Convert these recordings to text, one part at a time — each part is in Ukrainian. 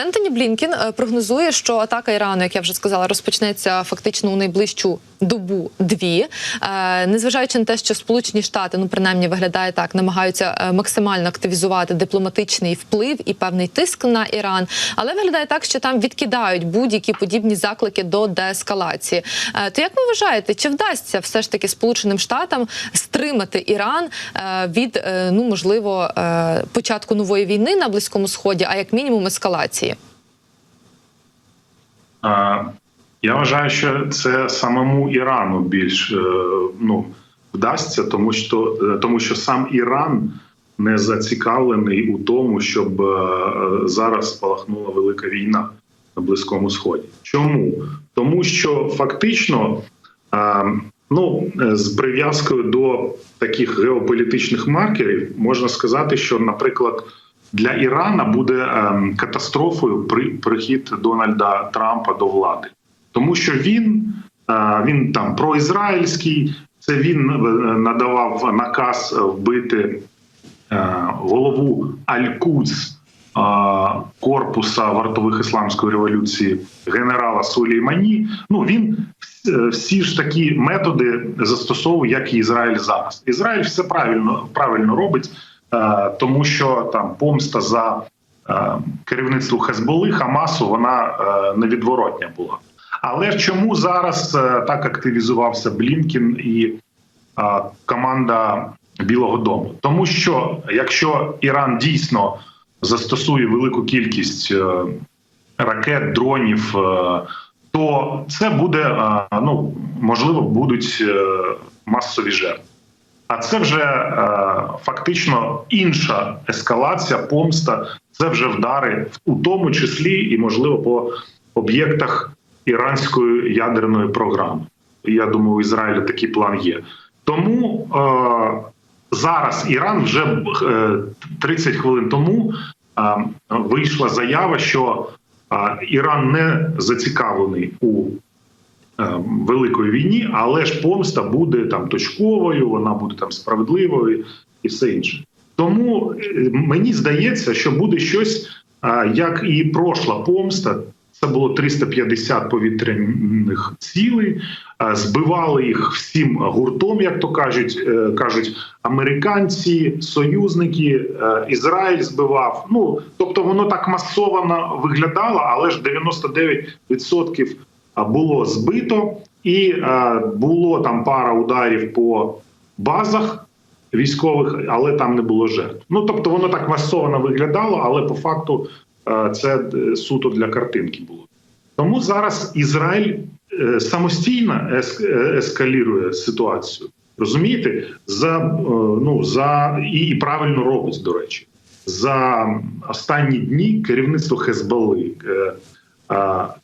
Ентоні Блінкін е, прогнозує, що атака Ірану, як я вже сказала, розпочнеться фактично у найближчу добу дві. Е, Незважаючи на те, що Сполучені Штати, ну принаймні виглядає так, намагаються е, максимально активізувати дипломатичний вплив і певний тиск на Іран, але виглядає так, що там відкидають будь-які подібні заклики до деескалації. То як ви вважаєте, чи вдасться все ж таки Сполученим Штатам стримати Іран від ну можливо початку нової війни на близькому сході, а як мінімум ескалації? А, Я вважаю, що це самому Ірану більш е, ну, вдасться, тому що, е, тому що сам Іран не зацікавлений у тому, щоб е, зараз спалахнула велика війна на Близькому Сході. Чому? Тому що фактично, ну, з прив'язкою до таких геополітичних маркерів можна сказати, що, наприклад, для Ірана буде ем, катастрофою при прихід Дональда Трампа до влади, тому що він, е, він там проізраїльський, це він е, надавав наказ вбити е, голову Аль-Кудс корпуса вартових ісламської революції генерала Сулеймані. Ну він всі ж такі методи застосовує, як і Ізраїль зараз. Ізраїль все правильно правильно робить. Е, тому що там помста за е, керівництво Хезболи Хамасу вона е, невідворотня була. Але чому зараз так активізувався Блінкін і команда Білого Дому? Тому що якщо Іран дійсно застосує велику кількість ракет, дронів, то це буде ну можливо будуть масові жертви. А це вже е, фактично інша ескалація, помста. Це вже вдари, у тому числі і можливо по об'єктах іранської ядерної програми. Я думаю, у Ізраїля такий план є. Тому е, зараз Іран вже е, 30 хвилин тому е, вийшла заява, що е, Іран не зацікавлений у е, великої війні, але ж помста буде там точковою, вона буде там справедливою і все інше. Тому е, мені здається, що буде щось, е, як і прошла помста. Це було 350 повітряних цілей, е, збивали їх всім гуртом, як то кажуть, е, кажуть американці, союзники, е, Ізраїль збивав. Ну тобто воно так масово виглядало, але ж 99% було збито, і було там пара ударів по базах військових, але там не було жертв. Ну тобто воно так масово виглядало, але по факту це е, суто для картинки було. Тому зараз Ізраїль е, самостійно е, ескалірує ситуацію. Розумієте, за ну за і, правильно робить до речі. За останні дні керівництво Хезболи, е,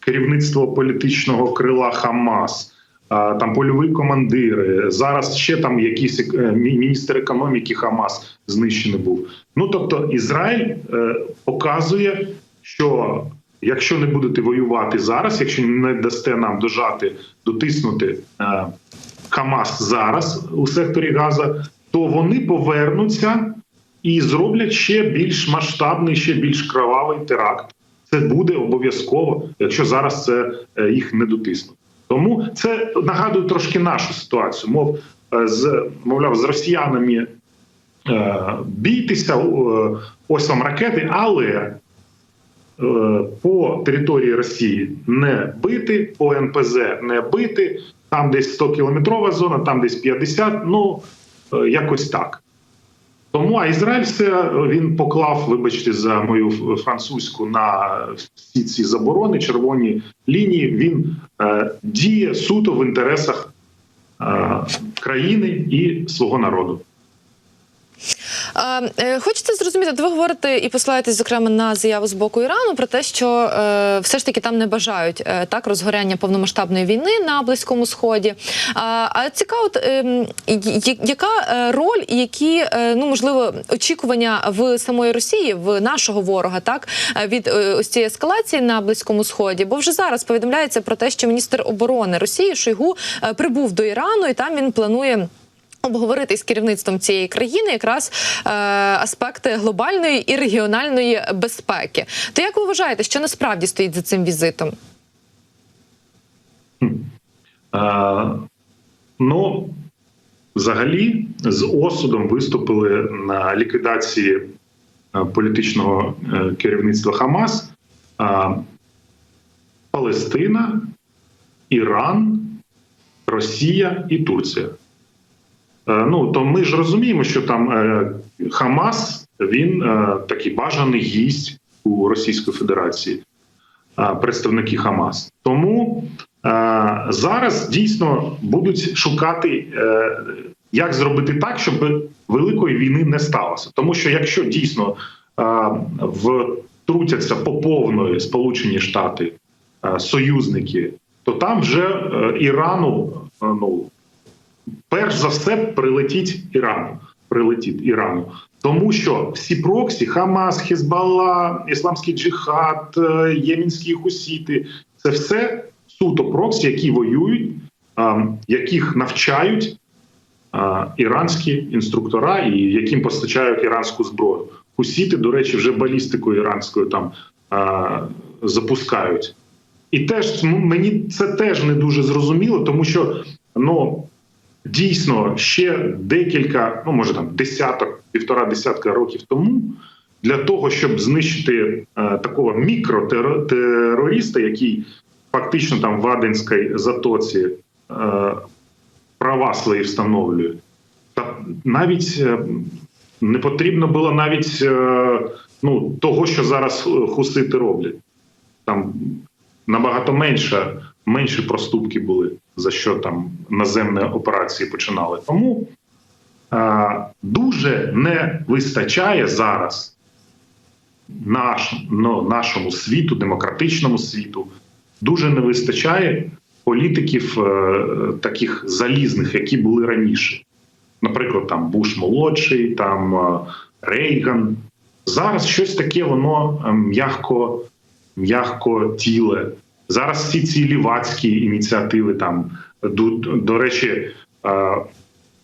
керівництво політичного крила Хамас, е, там польові командири. Зараз ще там якийсь е, міністр економіки Хамас знищений був. Ну тобто, Ізраїль е, показує, що якщо не будете воювати зараз, якщо не дасте нам дожати, дотиснути е, Хамас зараз у секторі Газа, то вони повернуться і зроблять ще більш масштабний, ще більш кровавий теракт. Це буде обов'язково, якщо зараз це е, їх не дотиснуть. Тому це нагадує трошки нашу ситуацію. Мов е, з мовляв, з росіянами е, бійтеся, ось вам ракети, але по території Росії не бити, по НПЗ не бити. Там десь 100 кілометрова зона, там десь 50, Ну якось так. Тому а Ізраїль все він поклав, вибачте, за мою французьку на всі ці заборони, червоні лінії. Він е, діє суто в інтересах е, країни і свого народу. Е, Хочеться зрозуміти, ви говорите і посилаєтесь, зокрема, на заяву з боку Ірану про те, що е, все ж таки там не бажають е, так розгоряння повномасштабної війни на Близькому Сході. А, цікаво, ем, яка роль і які ну можливо очікування в самої Росії, в нашого ворога, так від ось цієї ескалації на Близькому Сході? Бо вже зараз повідомляється про те, що міністр оборони Росії Шойгу прибув до Ірану, і там він планує. Обговорити з керівництвом цієї країни якраз е, аспекти глобальної і регіональної безпеки. То як ви вважаєте, що насправді стоїть за цим візитом? Е, ну, взагалі, з осудом виступили на ліквідації е, політичного е, керівництва Хамас е, Палестина, Іран, Росія і Турція. Е, Ну, то ми ж розуміємо, що там е, Хамас він е, такий бажаний гість у Російської Федерації, представники Хамас. Тому зараз дійсно будуть шукати, як зробити так, щоб великої війни не сталося. Тому що якщо дійсно втрутяться по повної Сполучені Штати, союзники, то там вже Ірану ну перш за все прилетіть Ірану. Прилетить Ірану, тому що всі проксі Хамас, Хізбалла, Ісламський джихад, е, Ємінські хусіти це все суто проксі, які воюють, яких навчають іранські інструктора і яким постачають іранську зброю. Хусіти, до речі, вже балістикою іранською там запускають. І теж мені це теж не дуже зрозуміло, тому що ну дійсно ще декілька, ну може там десяток, півтора десятка років тому, для того, щоб знищити е, такого мікротерориста, який фактично там в Аденській затоці е, права свої встановлює, та навіть е, не потрібно було навіть е, ну, того, що зараз хусити роблять. Там набагато менше, менші проступки були, за що там наземні операції починали. Тому е, дуже не вистачає зараз наш, ну, нашому світу, демократичному світу, дуже не вистачає політиків е, таких залізних, які були раніше. Наприклад, там Буш молодший, там е, Рейган. Зараз щось таке, воно е, м'яко м'яко тіле. Зараз всі ці лівацькі ініціативи там до, до речі, е,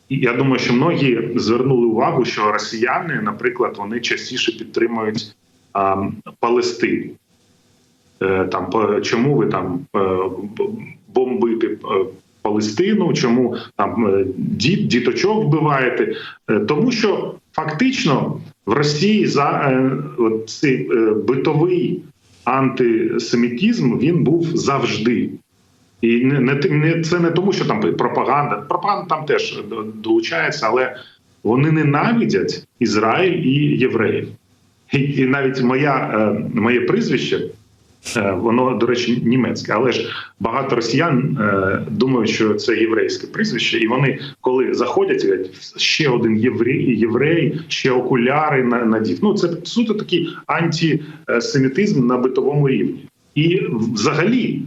я думаю, що многі звернули увагу, що росіяни, наприклад, вони частіше підтримують е, Палестину. Е, Там чому ви там е, б- бомбити е, Палестину, чому там е, діт, діточок вбиваєте? Е, Тому що фактично в Росії за е, цей е, битовий антисемітізм він був завжди. І не, не, це не тому, що там пропаганда. Пропаганда там теж долучається, але вони ненавидять Ізраїль і євреїв. І, і навіть моя, е, моє прізвище, воно, до речі, німецьке, але ж багато росіян е, думають, що це єврейське прізвище, і вони, коли заходять, говорять, ще один єврей, єврей ще окуляри на- надів. Ну це суто такий антисемітизм на битовому рівні. І взагалі.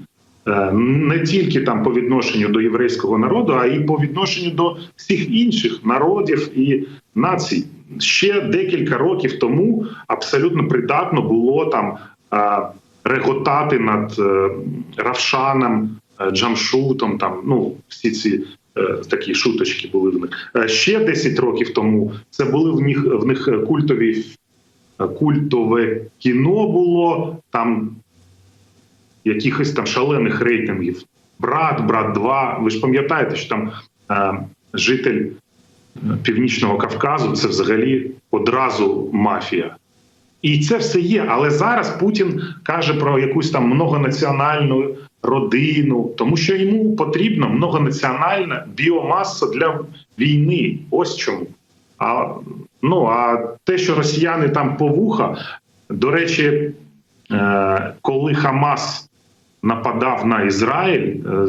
е, Не тільки там по відношенню до єврейського народу, а й по відношенню до всіх інших народів і націй. Ще декілька років тому абсолютно придатно було там е, реготати над е, Равшаном, е, Джамшутом. Там ну всі ці е, такі шуточки були в них. Ще 10 років тому це були в них в них культові культове кіно було там якихось там шалених рейтингів. Брат, брат 2. Ви ж пам'ятаєте, що там е, житель Північного Кавказу це взагалі одразу мафія. І це все є. Але зараз Путін каже про якусь там многонаціональну родину, тому що йому потрібна многонаціональна біомаса для війни. Ось чому. А, ну, а те, що росіяни там по вуха, до речі, е, коли Хамас нападав на Ізраїль, е,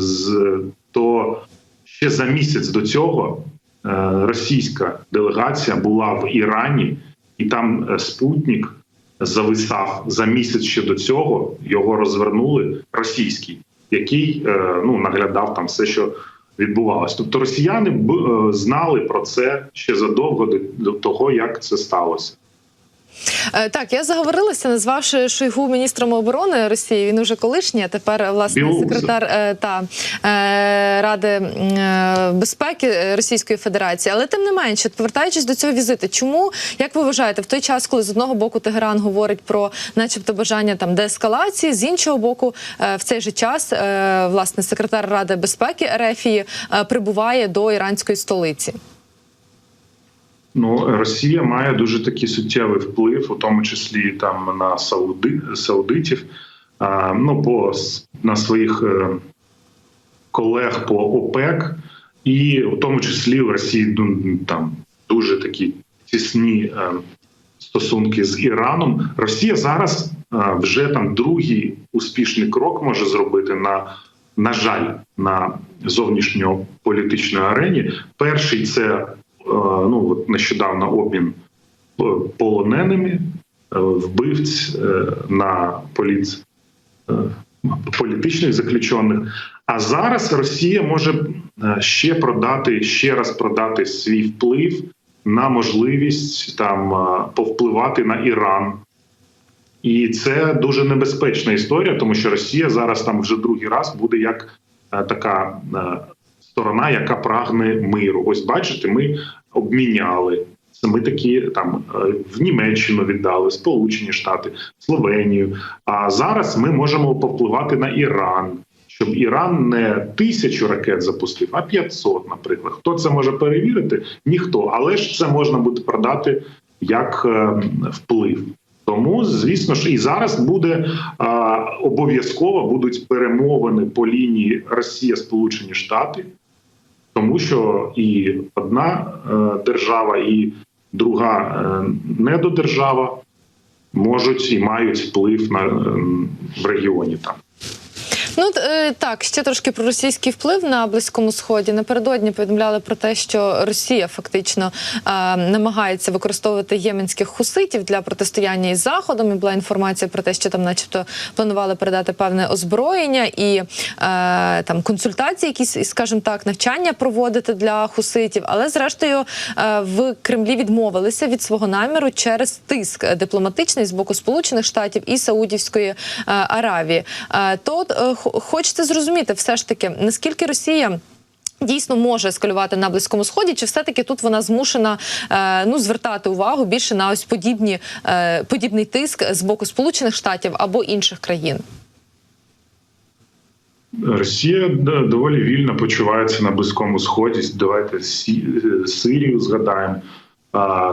то ще за місяць до цього е, російська делегація була в Ірані, і там Спутник зависав за місяць ще до цього. Його розвернули російський, який е, ну наглядав там все, що відбувалось. Тобто росіяни б е, знали про це ще задовго до, до того, як це сталося. Е, Так, я заговорилася, назвавши Шойгу міністром оборони Росії. Він уже колишній, а тепер власне секретар е, та е, Ради безпеки Російської Федерації. Але тим не менше, повертаючись до цього візиту, чому як ви вважаєте, в той час, коли з одного боку Тегеран говорить про, начебто, бажання там деескалації, з іншого боку, в цей же час власне секретар Ради безпеки Ерефії прибуває до іранської столиці? Ну, Росія має дуже такий суттєвий вплив, у тому числі там на сауди, саудитів, а, ну по на своїх е, колег по ОПЕК, і в тому числі в Росії ну, там дуже такі тісні е, стосунки з Іраном. Росія зараз е, вже там другий успішний крок може зробити на. На жаль, на зовнішньополітичній арені. Перший це ну от нещодавно обмін е, полоненими е, вбивць е, на поліц е, політичних заключених. А зараз Росія може е, ще продати ще раз продати свій вплив на можливість там е, повпливати на Іран. І це дуже небезпечна історія, тому що Росія зараз там вже другий раз буде як е, така е, сторона, яка прагне миру. Ось бачите, ми обміняли. Ми такі там е, в Німеччину віддали, Сполучені Штати, Словенію. А зараз ми можемо повпливати на Іран, щоб Іран не тисячу ракет запустив, а 500, наприклад. Хто це може перевірити? Ніхто. Але ж це можна буде продати як е, вплив. Тому, звісно ж, і зараз буде а, обов'язково будуть перемовини по лінії Росія Сполучені Штати, тому що і одна е, держава, і друга е, недодержава можуть і мають вплив на е, в регіоні там. Ну е, так, ще трошки про російський вплив на близькому сході. Напередодні повідомляли про те, що Росія фактично е, намагається використовувати єменських хуситів для протистояння із заходом. І була інформація про те, що там, начебто, планували передати певне озброєння і е, там консультації, якісь, скажімо так, навчання проводити для хуситів. Але зрештою е, в Кремлі відмовилися від свого наміру через тиск дипломатичний з боку Сполучених Штатів і Саудівської е, Аравії. Е, То е, хочеться зрозуміти, все ж таки, наскільки Росія. Дійсно може ескалювати на близькому сході, чи все таки тут вона змушена е, ну звертати увагу більше на ось подібні е, подібний тиск з боку Сполучених Штатів або інших країн? Росія доволі вільно почувається на близькому сході. Давайте Сирію згадаємо.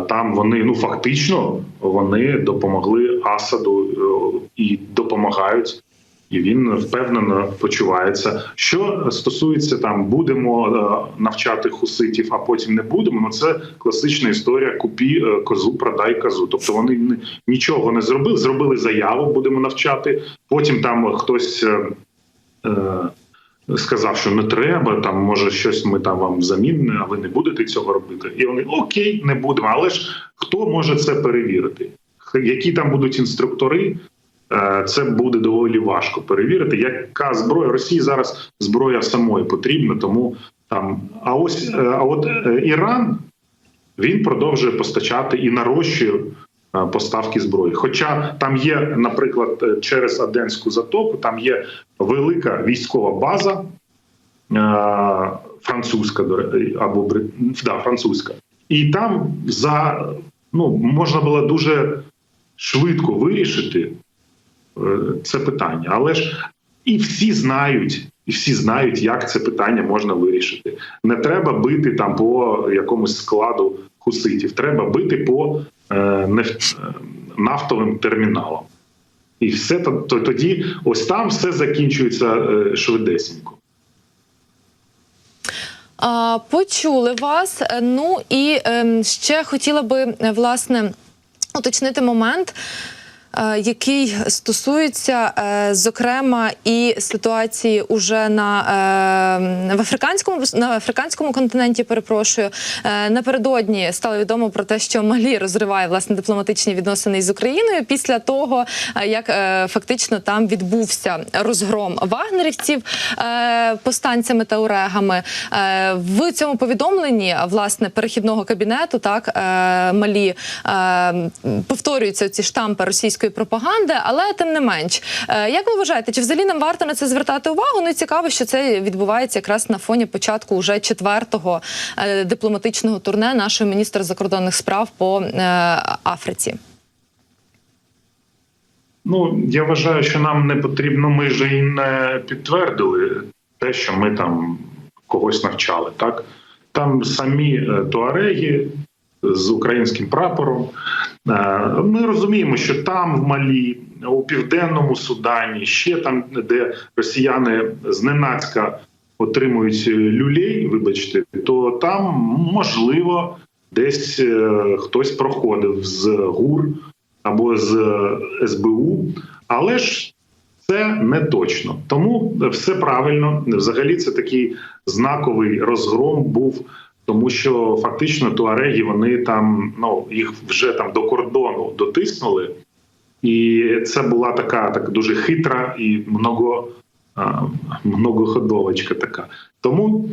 Там вони ну фактично вони допомогли Асаду е, і допомагають, і він впевнено почувається. Що стосується там, будемо е, навчати хуситів, а потім не будемо. Ну це класична історія: купі е, козу, продай козу. Тобто вони нічого не зробили. Зробили заяву, будемо навчати. Потім там хтось. е, Сказав, що не треба, там може щось ми там вам взамін, а ви не будете цього робити. І вони окей, не будемо. Але ж хто може це перевірити? Які там будуть інструктори? Е, Це буде доволі важко перевірити. Яка зброя Росії зараз зброя самої потрібна, тому там. А ось е, а от е, Іран він продовжує постачати і нарощує поставки зброї. Хоча там є, наприклад, через Аденську затоку, там є велика військова база французька або да, французька, і там за ну можна було дуже швидко вирішити це питання, але ж і всі знають. І всі знають, як це питання можна вирішити. Не треба бити там по якомусь складу хуситів, треба бити по е, неф- е, нафтовим терміналам. І все то, то тоді, ось там все закінчується е, швидесенько. А, почули вас. Е, Ну і ем, ще хотіла би е, власне уточнити момент. Е, який стосується, е, зокрема, і ситуації уже на е, в африканському на африканському континенті. Перепрошую напередодні стало відомо про те, що Малі розриває власне дипломатичні відносини з Україною після того, як фактично там відбувся розгром вагнерівців повстанцями та урегами. В цьому повідомленні власне перехідного кабінету так Малі повторюються ці штампи російської пропаганди, але тим не менш, е, як ви вважаєте, чи взагалі нам варто на це звертати увагу? Ну і цікаво, що це відбувається якраз на фоні початку уже четвертого е, дипломатичного турне нашої міністра закордонних справ по е, Африці. Ну я вважаю, що нам не потрібно. Ми ж і не підтвердили те, що ми там когось навчали. Так там самі туареги з українським прапором. Е, Ми розуміємо, що там в Малі, у південному Судані, ще там, де росіяни зненацька отримують люлей, вибачте, то там можливо десь е, хтось проходив з ГУР або з СБУ, але ж це не точно. Тому все правильно. Взагалі, це такий знаковий розгром був. Тому що фактично туареги вони там ну їх вже там до кордону дотиснули, і це була така так дуже хитра і много, многоходовочка така. Тому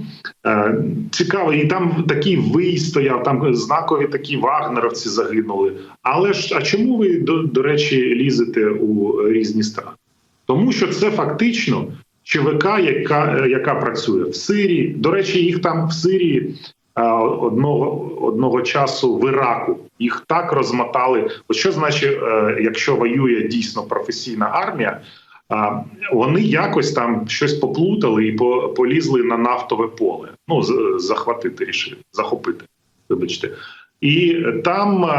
е, цікаво, і там такий вий стояв, там знакові такі вагнеровці загинули. Але ж а чому ви до, до речі лізете у різні страни? Тому що це фактично ЧВК, яка, яка працює в Сирії. До речі, їх там в Сирії одного, одного часу в Іраку їх так розмотали. От що значить, е, якщо воює дійсно професійна армія? А вони якось там щось поплутали і по- полізли на нафтове поле. Ну захватити рішили, захопити. Вибачте, і там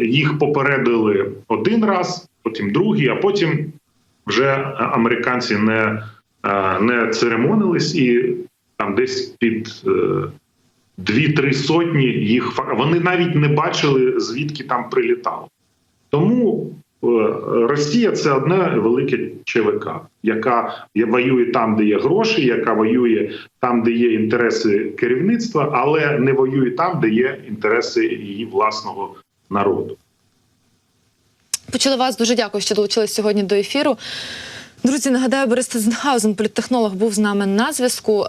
їх попередили один раз, потім другий, а потім вже американці не, не церемонились і там десь під е, дві-три сотні їх вони навіть не бачили звідки там прилітало. Тому е, Росія це одне велике ЧВК, яка воює там, де є гроші, яка воює там, де є інтереси керівництва, але не воює там, де є інтереси її власного народу. Почали вас. Дуже дякую, що долучились сьогодні до ефіру. Друзі, нагадаю, Борис Тезенхаузен, політтехнолог, був з нами на зв'язку.